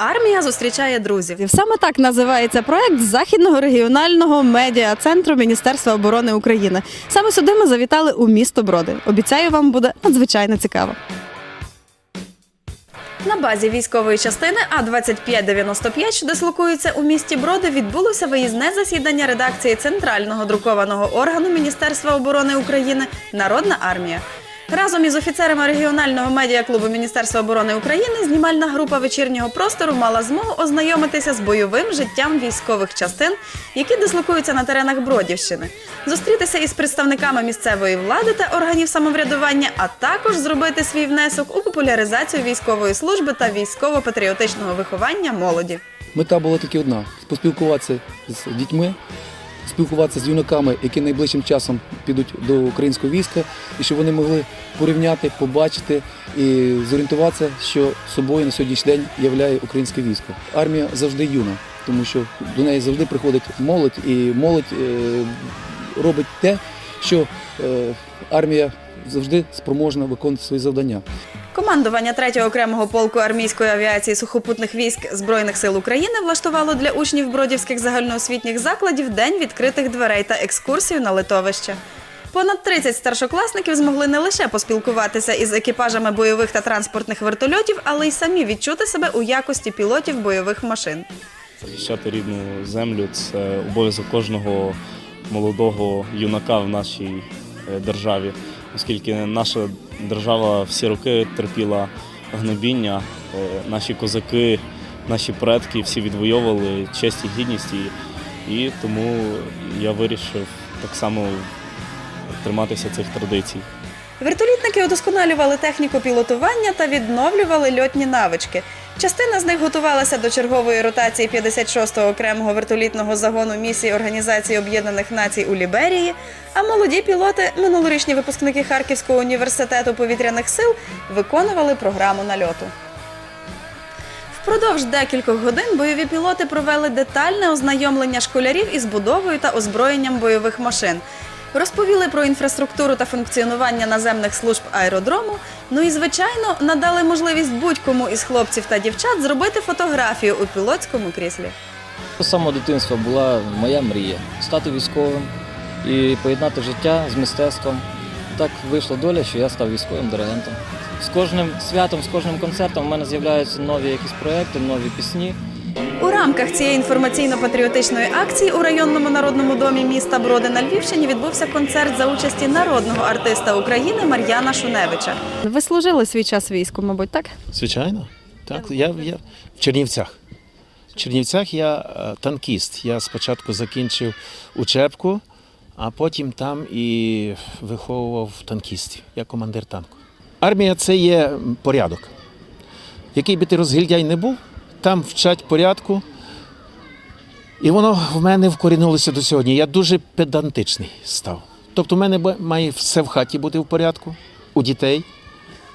Армія зустрічає друзів. Саме так називається проект Західного регіонального медіа центру Міністерства оборони України. Саме сюди ми завітали у місто Броди. Обіцяю, вам буде надзвичайно цікаво. На базі військової частини А 2595 що дислокується у місті Броди, відбулося виїзне засідання редакції центрального друкованого органу Міністерства оборони України Народна армія. Разом із офіцерами регіонального медіаклубу Міністерства оборони України знімальна група вечірнього простору мала змогу ознайомитися з бойовим життям військових частин, які дислокуються на теренах Бродівщини, зустрітися із представниками місцевої влади та органів самоврядування, а також зробити свій внесок у популяризацію військової служби та військово-патріотичного виховання молоді. Мета була тільки одна поспілкуватися з дітьми, спілкуватися з юнаками, які найближчим часом підуть до українського війська, і щоб вони могли порівняти, побачити і зорієнтуватися, що собою на сьогоднішній день являє українське військо. Армія завжди юна, тому що до неї завжди приходить молодь, і молодь е, робить те, що е, армія завжди спроможна виконувати свої завдання. Командування 3-го окремого полку армійської авіації сухопутних військ Збройних сил України влаштувало для учнів бродівських загальноосвітніх закладів день відкритих дверей та екскурсію на литовище. Понад 30 старшокласників змогли не лише поспілкуватися із екіпажами бойових та транспортних вертольотів, але й самі відчути себе у якості пілотів бойових машин. Захищати рідну землю це обов'язок кожного молодого юнака в нашій е, державі, оскільки наша держава всі роки терпіла гнобіння. Е, Наші козаки, наші предки всі відвоювали честь і гідність, і, і тому я вирішив так само триматися цих традицій. Вертолітники удосконалювали техніку пілотування та відновлювали льотні навички. Частина з них готувалася до чергової ротації 56-го окремого вертолітного загону місії Організації Об'єднаних Націй у Ліберії. А молоді пілоти, минулорічні випускники Харківського університету повітряних сил, виконували програму нальоту. Впродовж декількох годин бойові пілоти провели детальне ознайомлення школярів із будовою та озброєнням бойових машин. Розповіли про інфраструктуру та функціонування наземних служб аеродрому. Ну і звичайно надали можливість будь-кому із хлопців та дівчат зробити фотографію у пілотському кріслі. З самого дитинства була моя мрія стати військовим і поєднати життя з мистецтвом. Так вийшла доля, що я став військовим диригентом. З кожним святом, з кожним концертом у мене з'являються нові якісь проекти, нові пісні. У рамках цієї інформаційно-патріотичної акції у районному народному домі міста Броди на Львівщині відбувся концерт за участі народного артиста України Мар'яна Шуневича. Ви служили свій час війську, мабуть, так? Звичайно. Так, я, я в Чернівцях. В Чернівцях я е, танкіст. Я спочатку закінчив учебку, а потім там і виховував танкістів. Я командир танку. Армія це є порядок. Який би ти розгільдяй не був, там вчать порядку. І воно в мене вкорінилося до сьогодні. Я дуже педантичний став. Тобто, в мене має все в хаті бути в порядку, у дітей.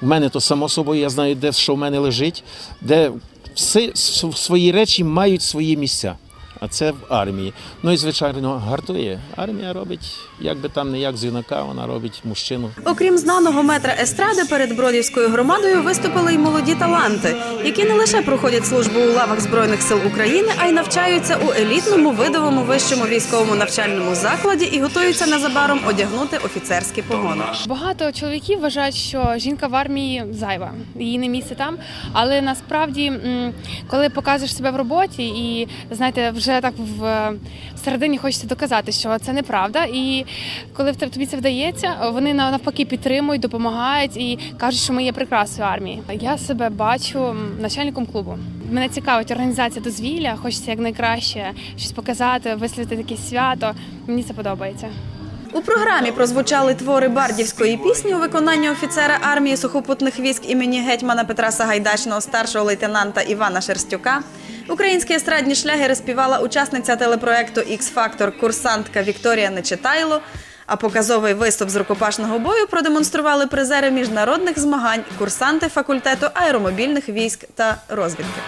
У мене то само собою, я знаю, де що в мене лежить, де всі свої речі мають свої місця. А це в армії. Ну і звичайно гартує. Армія робить, як би там не як з юнака, вона робить мужчину. Окрім знаного метра естради, перед Бродівською громадою виступили й молоді таланти, які не лише проходять службу у лавах Збройних сил України, а й навчаються у елітному видовому вищому військовому навчальному закладі і готуються незабаром одягнути офіцерські погони. Багато чоловіків вважають, що жінка в армії зайва, її не місце там. Але насправді, коли показуєш себе в роботі, і знаєте, вже так в середині хочеться доказати, що це неправда. І коли тобі це вдається, вони на- навпаки підтримують, допомагають і кажуть, що ми є прекрасною армією. Я себе бачу начальником клубу. Мене цікавить організація дозвілля, хочеться якнайкраще щось показати, висловити якесь свято. Мені це подобається. У програмі прозвучали твори бардівської пісні у виконанні офіцера армії сухопутних військ імені гетьмана Петра Сагайдачного, старшого лейтенанта Івана Шерстюка. Українські естрадні шлягери співала учасниця телепроекту «Ікс-фактор» курсантка Вікторія Нечитайло. А показовий виступ з рукопашного бою продемонстрували призери міжнародних змагань, курсанти факультету аеромобільних військ та розвідки.